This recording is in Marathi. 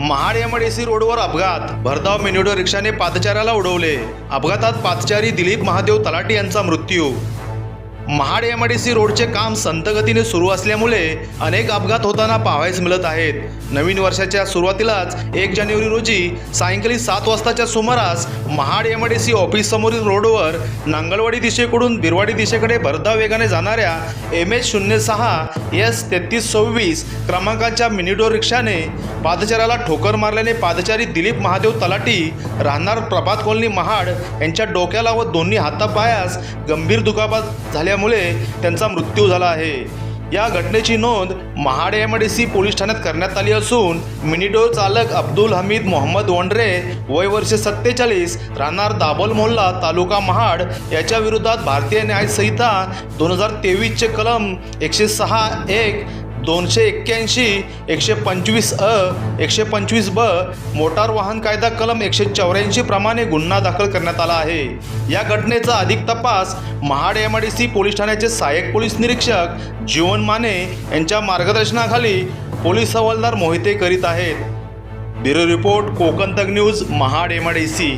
महाड एमआयडीसी रोडवर अपघात. भरधाव मिनिडो रिक्षाने पादचाऱ्याला उडवले. अपघातात पादचारी दिलीप महादेव तलाटी यांचा मृत्यू. महाड एमा डी सी रोडचे काम संतगतीने सुरू असल्यामुळे अनेक अपघात होताना पाहावयास मिळत आहेत. नवीन वर्षाच्या सुरुवातीलाच एक जानेवारी रोजी सायंकाळी सात वाजताच्या सुमारास महाड एम डी ऑफिस समोरील रोडवर नांगलवाडी दिशेकडून बिरवाडी दिशेकडे भरधाव वेगाने जाणाऱ्या एम एच शून्य सहा एस तेहतीस सव्वीस क्रमांकाच्या मिनिडो रिक्षाने पादचाऱ्याला ठोकर मारल्याने पादचारी दिलीप महादेव तलाटी राहणार प्रभात कॉलनी महाड यांच्या डोक्याला व दोन्ही हातापायास गंभीर दुखापत झाल्यामुळे त्यांचा मृत्यू झाला आहे. या घटनेची नोंद Mahad M D C police ठाण्यात करण्यात आली असून मिनिडो चालक अब्दुल हमीद मोहम्मद वंडरे वय वर्षे सत्तेचाळीस राहणार दाबोल मोहल्ला तालुका महाड याच्या विरोधात भारतीय न्यायसंहिता दोन हजार तेवीसचे कलम एकशे सहा एक दोनशे एक्क्याऐंशी एकशे पंचवीस अ एकशे पंचवीस ब मोटार वाहन कायदा कलम एकशे चौऱ्याऐंशी प्रमाणे गुन्हा दाखल करण्यात आला आहे. या घटनेचा अधिक तपास Mahad M D C police ठाण्याचे सहाय्यक पोलीस निरीक्षक जीवन माने यांच्या मार्गदर्शनाखाली पोलीस हवालदार मोहिते करीत आहेत. Bureau report Kokan Tak news Mahad M D C